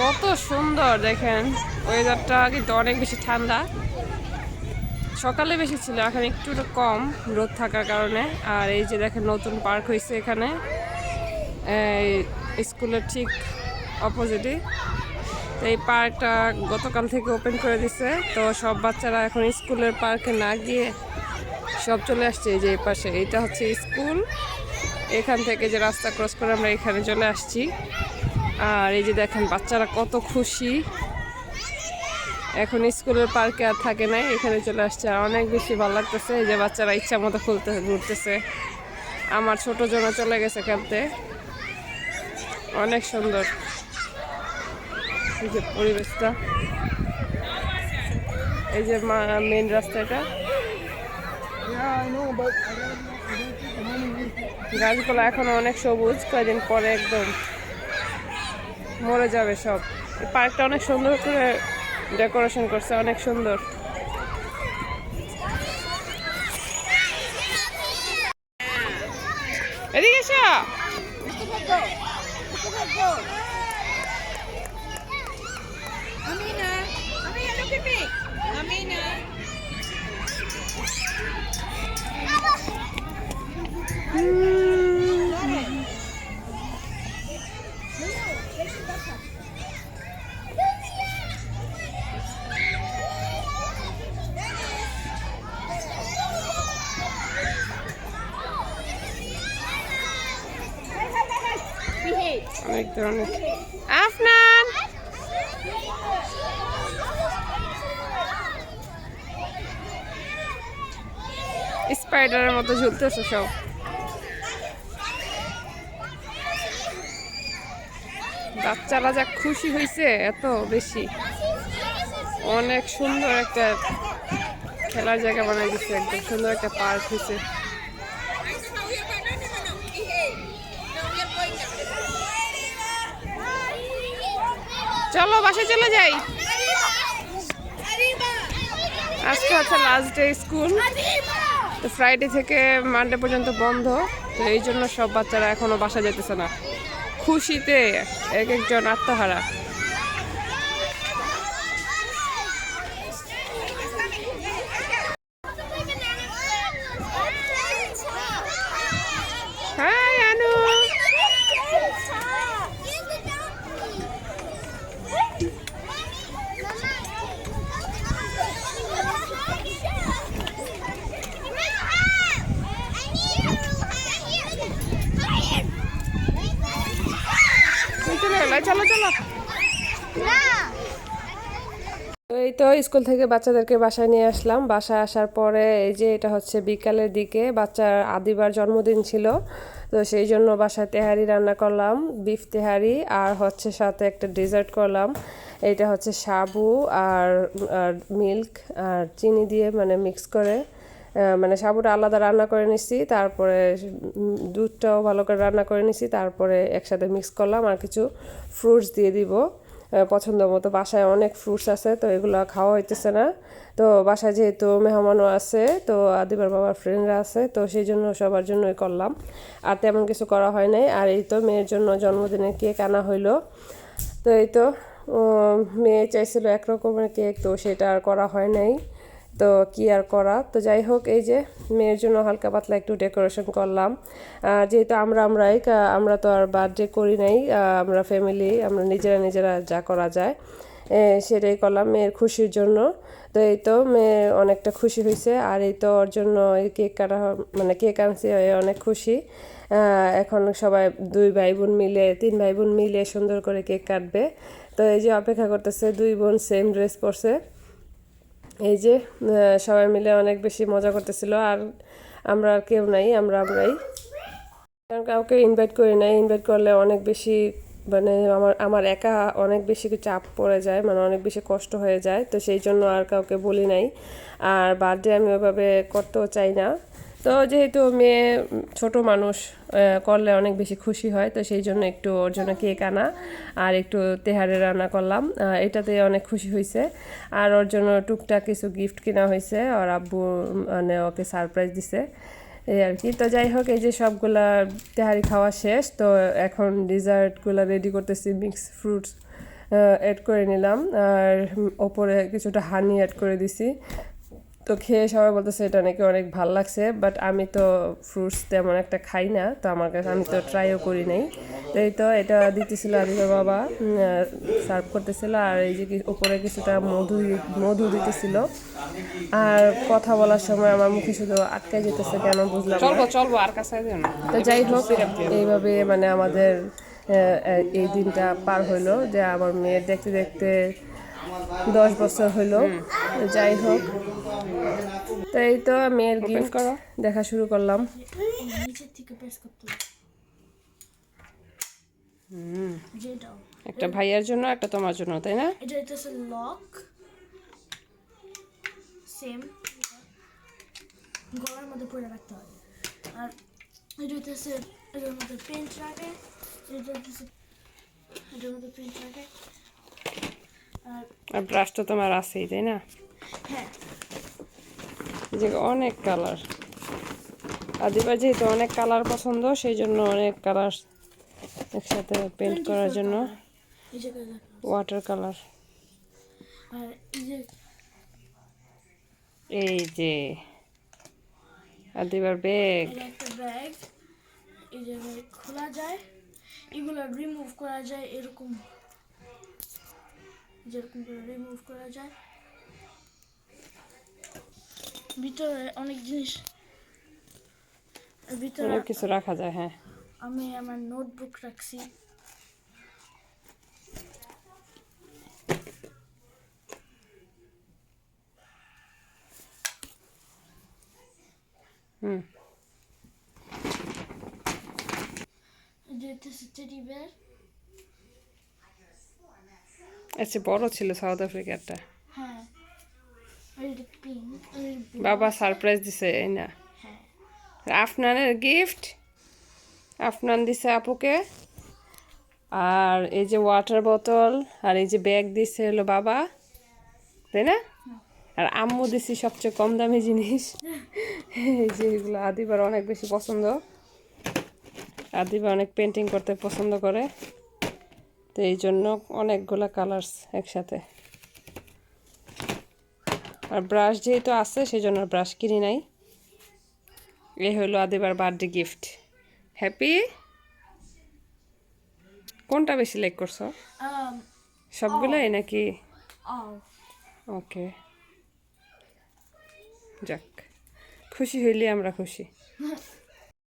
কত সুন্দর দেখেন। ওয়েদারটা কিন্তু অনেক বেশি ঠান্ডা। সকালে বেশি ছিল, এখন একটু কম রোদ থাকার কারণে। আর এই যে দেখেন, নতুন পার্ক হয়েছে এখানে। স্কুলের ঠিক অপোজিটে তো এই পার্কটা গতকাল থেকে ওপেন করে দিছে। তো সব বাচ্চারা এখন স্কুলের পার্কে না গিয়ে সব চলে আসছে এই যে এই পাশে। এটা হচ্ছে স্কুল। এখান থেকে যে রাস্তা ক্রস করে আমরা এখানে চলে আসছি। আর এই যে দেখেন, বাচ্চারা কত খুশি। এখন স্কুলের পার্কে আর থাকে নাই, এখানে চলে আসছে। আর অনেক বেশি ভালো লাগতেছে, এই যে বাচ্চারা ইচ্ছা মতো খুলতে ঘুরতেছে। আমার ছোট জন চলে গেছে খেলতে। অনেক সুন্দর। এই যে পরিবেশটা। এই যে মেন রাস্তাটা গাছগুলো এখনও অনেক সবুজ কয়েকদিন পরে একদম মরে যাবে সব। এই পার্কটা অনেক সুন্দর করে ডেকোরেশন করছে অনেক সুন্দর। এদিকে এসো। অনেক ধরনের আফনান! স্পাইডারের মতো ঝুলতেছে সব। বাচ্চারা যা খুশি হয়েছে এত বেশি। অনেক সুন্দর একটা খেলার জায়গা বানাই দিচ্ছে একদম সুন্দর একটা পার্ক হয়েছে চলো বাসে চলে যাই. আজকে হচ্ছে লাস্ট ডে স্কুল তো ফ্রাইডে থেকে মানডে পর্যন্ত বন্ধ। তো এই জন্য সব বাচ্চারা এখনও বাসা যেতেছে না। খুশিতে এক একজন আত্মহারা। হাই তুমি চলে চলো। এই তো স্কুল থেকে বাচ্চাদেরকে বাসায় নিয়ে আসলাম। বাসায় আসার পরে এই যে এটা হচ্ছে বিকালের দিকে বাচ্চার আদিবার জন্মদিন ছিল। তো সেই জন্য বাসায় তেহারি রান্না করলাম বিফ তেহারি আর হচ্ছে সাথে একটা ডেজার্ট করলাম। এইটা হচ্ছে সাবু আর আর মিল্ক আর চিনি দিয়ে মানে মিক্স করে মানে সাবুটা আলাদা রান্না করে নিছি, তারপরে দুধটাও ভালো করে রান্না করে নিছি, তারপরে একসাথে মিক্স করলাম আর কিছু ফ্রুটস দিয়ে দিব। পছন্দ মতো বাসায় অনেক ফ্রুটস আছে, তো এগুলো খাওয়া হইতেছে না। তো বাসায় যেহেতু মেহমানও আছে, তো আদিবার বাবার ফ্রেন্ডরা আছে, তো সেই জন্য সবার জন্যই করলাম। আর তেমন কিছু করা হয় নাই। আর এই তো মেয়ের জন্য জন্মদিনের কেক আনা হইল। তো এই তো মেয়ে চাইছিল এক রকমের কেক, তো সেটা আর করা হয় নাই। তো কি আর করা? তো যাই হোক, এই যে মেয়ের জন্য হালকা পাতলা একটু ডেকোরেশন করলাম। যেহেতু আমরা আমরাই আমরা তো আর বার্থডে করি নাই আমরা ফ্যামিলি আমরা নিজেরা নিজেরা যা করা যায় সেটাই করলাম মেয়ের খুশির জন্য। তো এই তো মেয়ে অনেকটা খুশি হয়েছে, আর এই তো ওর জন্য এই কেক কাটা মানে কেক আনছি অনেক খুশি। এখন সবাই দুই ভাই বোন মিলে, তিন ভাই বোন মিলে সুন্দর করে কেক কাটবে। তো এই যে অপেক্ষা করতেছে, দুই বোন সেম ড্রেস পরছে। এই যে সবাই মিলে অনেক বেশি মজা করতেছিল, আর আমরা আর কেউ নাই, আমরা আমরাই। কারণ কাউকে ইনভাইট করি নাই ইনভাইট করলে অনেক বেশি মানে আমার আমার একা অনেক বেশি চাপ পড়ে যায় মানে অনেক বেশি কষ্ট হয়ে যায়, তো সেই জন্য আর কাউকে বলি নাই। আর বার্থডে আমি ওইভাবে করতেও চাই না। তো যেহেতু মেয়ে ছোট মানুষ করলে অনেক বেশি খুশি হয়, তো সেই জন্য একটু ওর জন্য কেক আনা আর একটু তেহারে রান্না করলাম। এটাতে অনেক খুশি হয়েছে আর ওর জন্য টুকটাক কিছু গিফট কিনা হয়েছে আর আব্বু মানে ওকে সারপ্রাইজ দিছে। এই আর কি। তো যাই হোক, এই যে সবগুলা তেহারি খাওয়া শেষ, তো এখন ডিজার্টগুলো রেডি করতেছি মিক্স ফ্রুটস অ্যাড করে নিলাম। আর ওপরে কিছুটা হানি অ্যাড করে দিছি। তো খেয়ে সবাই বলতেছে এটা নাকি অনেক ভালো লাগছে বাট আমি তো ফ্রুটস তেমন একটা খাই না তো আমার কাছে আমি তো ট্রাইও করি নাই। তো এই তো এটা দিতেছিল আদিবা বাবা সার্ভ করতেছিল আর এই যে উপরে কিছুটা মধু মধু দিতেছিল। আর কথা বলার সময় আমার মুখে শুধু আটকে যেতেছে কেন বুঝলাম চলবো চলবো আর কাছে তো যাই হোক এইভাবে মানে আমাদের এই দিনটা পার হইল যে আমার মেয়ের দেখতে দেখতে দশ বছর হইল তো যাই হোক। তো এই তো মেয়ের গিফট করো। দেখা শুরু করলাম। একটা ভাইয়ার জন্য একটা তোমার জন্য তাই না? এটা লক সেম গলার মধ্যে পরে রাখতে হবে আর এটা হচ্ছে এটার মধ্যে পেন্ট রাখে। এটা হচ্ছে এটার মধ্যে পেন্ট রাখে। আর ব্রাশ তো তোমার আছেই তাই না? হ্যাঁ। যে অনেক কালার আদিবার যেহেতু অনেক কালার পছন্দ সেই জন্য অনেক কালার একসাথে পেন্ট করার জন্য ওয়াটার কালার এই যে আদিবার ব্যাগ ব্যাগ খোলা যায় এগুলো রিমুভ করা যায় এরকম। যেরকম করে রিমুভ করা যায়। ভিতরে অনেক জিনিস ভিতরে অনেক কিছু রাখা যায় হ্যাঁ। আমি আমার নোটবুক রাখছি। হুম। এই যে হচ্ছে টেডি বেয়ার আচ্ছা বড় ছিল সাউথ পিঙ্ক বাবা সারপ্রাইজ দিছে এই না আফনানের গিফট আফনান দিছে আপুকে আর এই যে ওয়াটার বোতল আর এই যে ব্যাগ দিছে হলো বাবা তাই না আর আম্মু দিছি সবচেয়ে কম দামি জিনিস এই যে এগুলো আদিবার অনেক বেশি পছন্দ আদিবা অনেক পেন্টিং করতে পছন্দ করে তো এই জন্য অনেকগুলা কালার্স একসাথে। আর ব্রাশ যেহেতু আছে সেই জন্য ব্রাশ কিনি নাই। এই হলো আদিবার বার্থডে গিফট হ্যাপি কোনটা বেশি লাইক করছ? Um সবগুলাই নাকি? ওকে যাক খুশি হইলে আমরা খুশি।